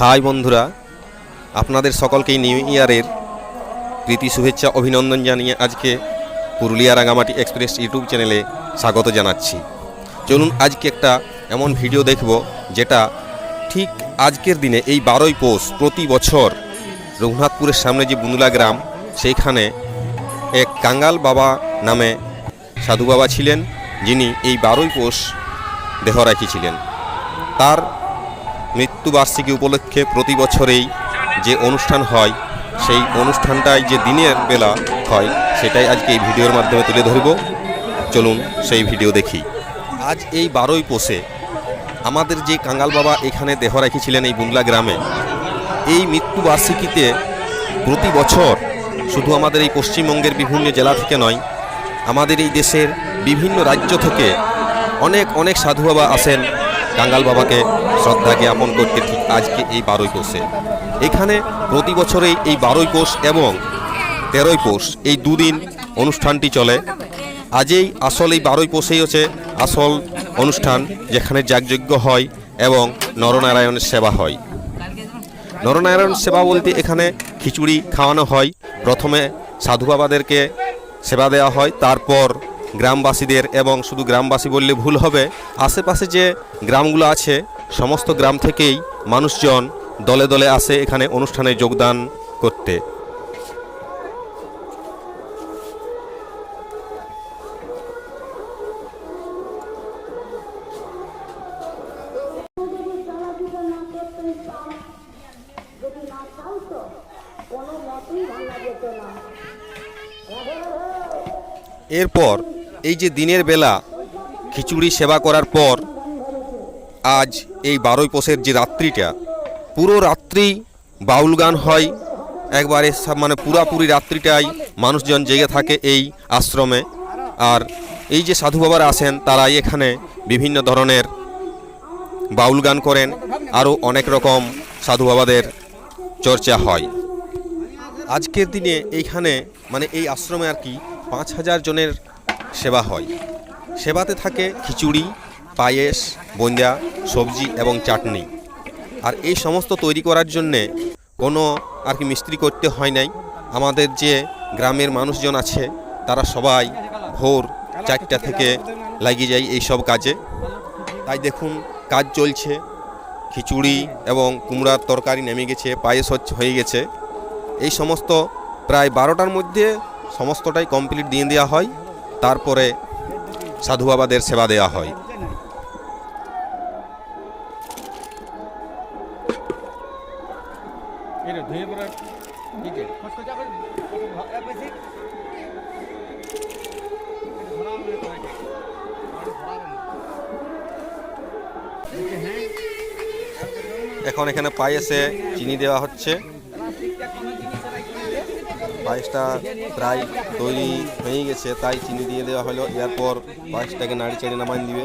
High বন্ধুরা, আপনাদের সকলকেই নিউ ইয়ারের প্রীতি শুভেচ্ছা, অভিনন্দন জানিয়ে আজকে পুরুলিয়া রাঙামাটি এক্সপ্রেস ইউটিউব চ্যানেলে স্বাগত জানাচ্ছি। চলুন আজকে একটা এমন ভিডিও দেখব যেটা ঠিক আজকের দিনে এই বারোই পৌষ প্রতি বছর রঘুনাথপুরের সামনে যে বুন্দুলা গ্রাম, সেইখানে এক কাঙ্গাল বাবা নামে সাধু বাবা ছিলেন, যিনি এই বারোই পৌষ দেহ রাখিছিলেন তার মৃত্যুবার্ষিকী উপলক্ষে প্রতি বছরেই যে অনুষ্ঠান হয়, সেই অনুষ্ঠানটাই যে দিনের বেলা হয়, সেটাই আজকে এই ভিডিওর মাধ্যমে তুলে ধরব। চলুন সেই ভিডিও দেখি। আজ এই বারোই পোষে আমাদের যে কাঙ্গাল বাবা এখানে দেহ রেখেছিলেন এই বুংলা গ্রামে, এই মৃত্যুবার্ষিকীতে প্রতি বছর শুধু আমাদের এই পশ্চিমবঙ্গের বিভিন্ন জেলা থেকে নয়, আমাদের এই দেশের বিভিন্ন রাজ্য থেকে অনেক অনেক সাধু বাবা আসেন। কাঙ্গাল বাবাকে শ্রদ্ধা জ্ঞাপন করতে ঠিক আজকে এই বারোই কোষে এখানে প্রতি বছরেই এই বারোই কোষ এবং তেরোই পৌষ এই দুদিন অনুষ্ঠানটি চলে। আজই আসল এই বারোই পৌষেই হচ্ছে আসল অনুষ্ঠান যেখানে যাগযজ্ঞ হয় এবং নরনারায়ণের সেবা হয়। নরনারায়ণ সেবা বলতে এখানে খিচুড়ি খাওয়ানো হয়। প্রথমে সাধু বাবাদেরকে সেবা দেওয়া হয়, তারপর গ্রামবাসীদের এবং শুধু গ্রামবাসী বললে ভুল হবে, আশেপাশে যে গ্রামগুলো আছে, সমস্ত গ্রাম থেকেই মানুষজন দলে দলে আসে এখানে অনুষ্ঠানে যোগদান করতে। এরপর এই যে দিনের বেলা খিচুড়ি সেবা করার পর আজ এই বারোই পোষের যে রাত্রিটা, পুরো রাত্রি বাউল গান হয়, একবারে মানে পুরাপুরি রাত্রিটাই মানুষজন জেগে থাকে এই আশ্রমে। আর এই যে সাধু বাবারা আসেন, তারাই এখানে বিভিন্ন ধরনের বাউল গান করেন, আরও অনেক রকম সাধু বাবাদের চর্চা হয়। আজকের দিনে এইখানে মানে এই আশ্রমে আর কি পাঁচ হাজার জনের সেবা হয়। সেবাতে থাকে খিচুড়ি, পায়েস বঞ্জা সবজি এবং চাটনি। আর এই সমস্ত তৈরি করার জন্যে কোনো আর কি মিস্ত্রি করতে হয় নাই। আমাদের যে গ্রামের মানুষজন আছে, তারা সবাই ভোর চারটা থেকে লাগিয়ে যায় এই সব কাজে। তাই দেখুন, কাজ চলছে। খিচুড়ি এবং কুমড়ার তরকারি নেমে গেছে, পায়েস হচ্ছে হয়ে গেছে। এই সমস্ত প্রায় বারোটার মধ্যে সমস্তটাই কমপ্লিট দিয়ে দেওয়া হয়। তারপরে সাধু বাবাদের সেবা দেওয়া হয়। এখন এখানে পায়েসে চিনি দেওয়া হচ্ছে। পায়েসটা প্রায় তৈরি হয়ে গেছে, তাই চিনি দিয়ে দেওয়া হলো। এরপর পায়েসটাকে নাড়ি চেড়ে নামান দিবে।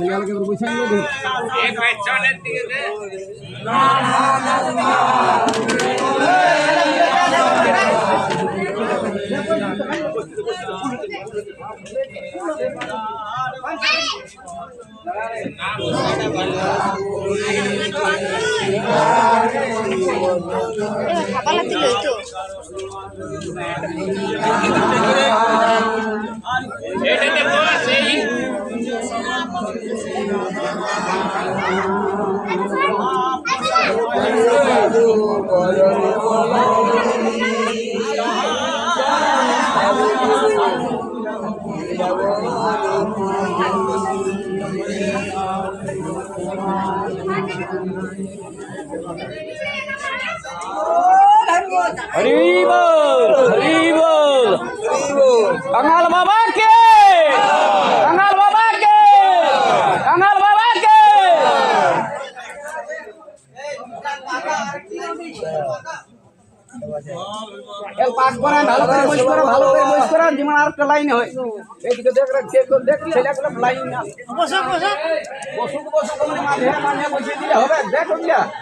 হরি খাবার দিল তো হরি বল হরি বল কাঙাল বাবা কে কাঙাল বাবা কে কাঙাল বাবা কে পাক করেন ভালো করে বস করেন ভালো করে বস করেন যেমন আর একটা লাইন হয়। এইদিকে দেখ রে কে দেখ ছেলেগুলো লাইন না বসো বসো বসুক বসুক মাঝে মাঝে বসে দিলে হবে দেখ ওইটা